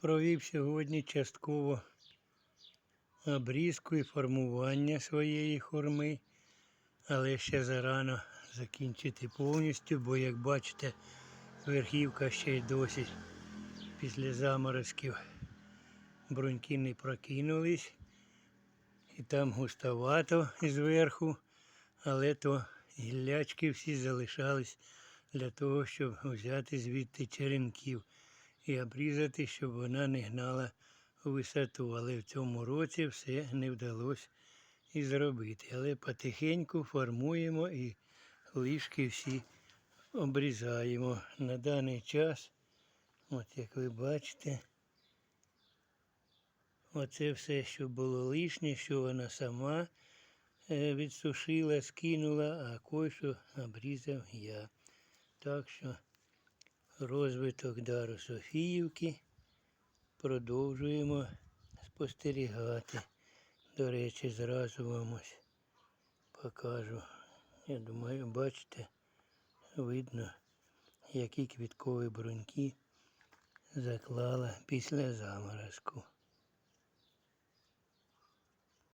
провів сьогодні частково обрізку і формування своєї хурми, але ще зарано закінчити повністю, бо як бачите, верхівка ще й досі після заморозків бруньки не прокинулись. І там густовато зверху, але то гіллячки всі залишались для того, щоб взяти звідти черенків і обрізати, щоб вона не гнала у висоту. Але в цьому році все не вдалося і зробити. Але потихеньку формуємо і лишки всі обрізаємо. На даний час, от як ви бачите, оце все, що було лишнє, що вона сама е, відсушила, скинула, а кое-що обрізав я. Так що розвиток дару Софіївки продовжуємо спостерігати. До речі, зразу вам ось покажу. Я думаю, бачите, видно, які квіткові бруньки заклала після заморозку.